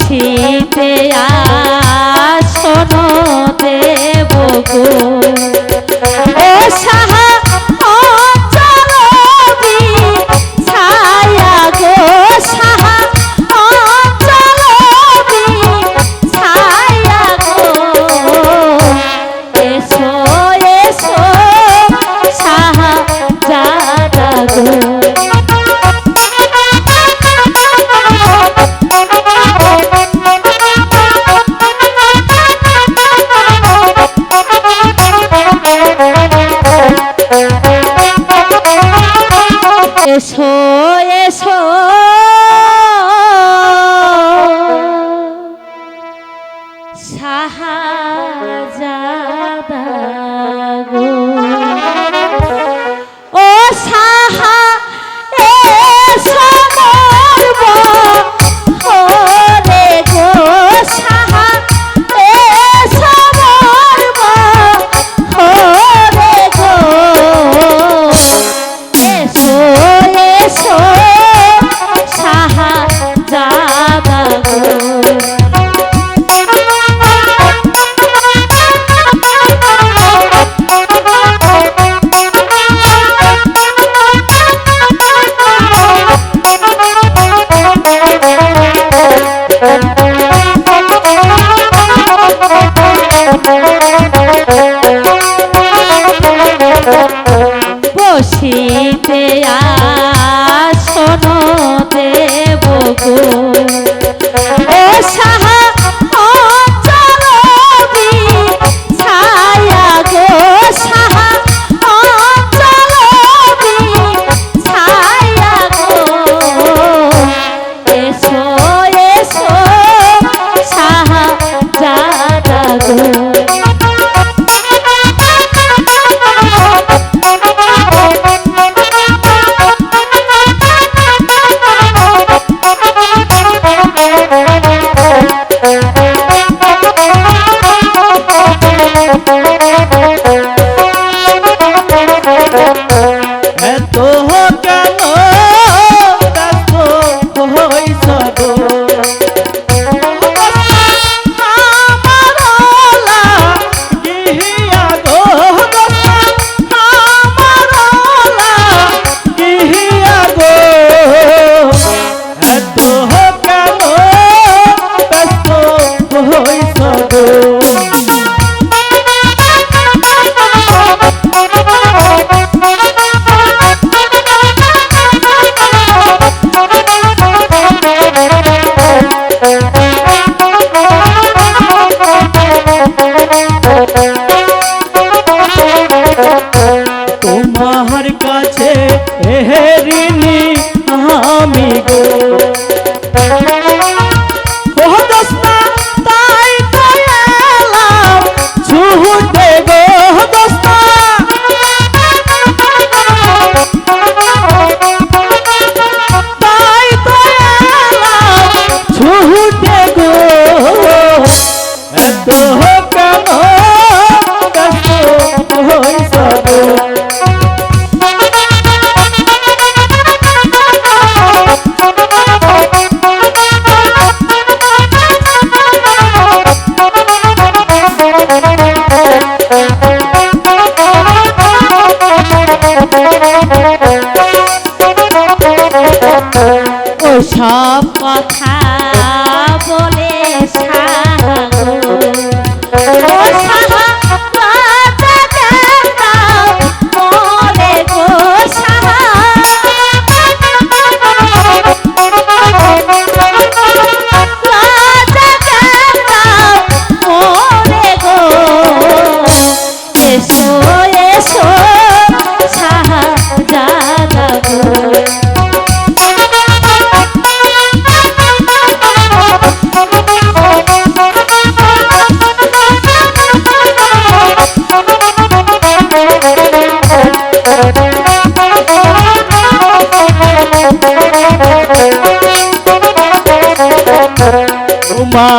শীতে আসন দেব গো। ও সা শাহজাদা গো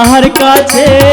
बाहर का छे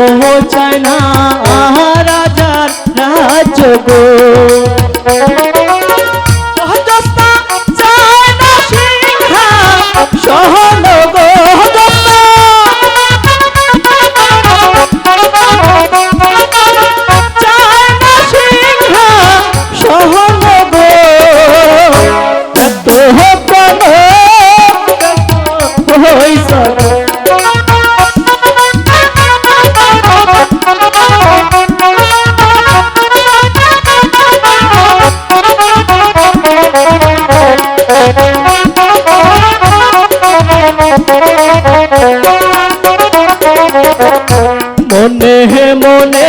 我我 মনে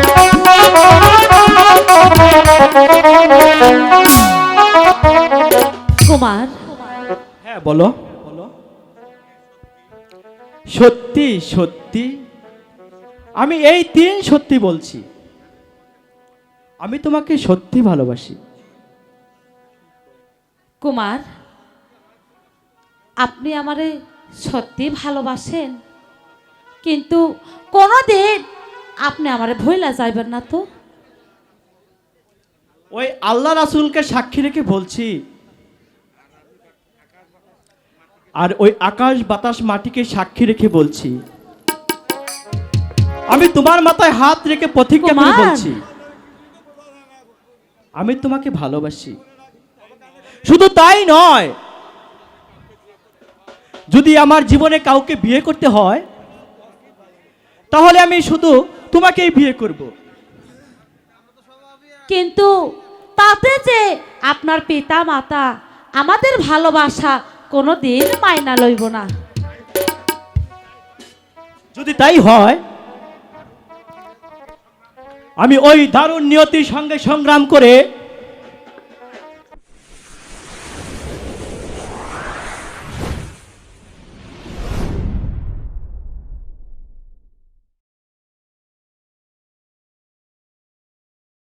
বলো। সত্যি সত্যি। আমি এই তিন সত্যি বলছি। আমি তোমাকে সত্যি ভালোবাসি। কুমার আপনি আমারে সত্যি ভালোবাসেন কিন্তু কোনো দিন আপনি আমারে ভইলা যাইবেন না তো। ওই আল্লাহ রাসুলকে সাক্ষী রেখে বলছি আর ওই আকাশ বাতাস মাটিকে সাক্ষী রেখে বলছি। আমি তোমার মাথায় হাত রেখে প্রতিজ্ঞা করে বলছি। আমি তোমাকে ভালোবাসি। শুধু তাই নয় যদি আমার জীবনে কাউকে বিয়ে করতে হয় তাহলে আমি শুধু তোমাকেই বিয়ে করব। কিন্তু তাতে যে আপনার পিতা মাতা আমাদের ভালোবাসা কোনো দিন মাইনা লইব না। যদি তাই হয়, আমি ওই দারুণ নিয়তির সঙ্গে সংগ্রাম করে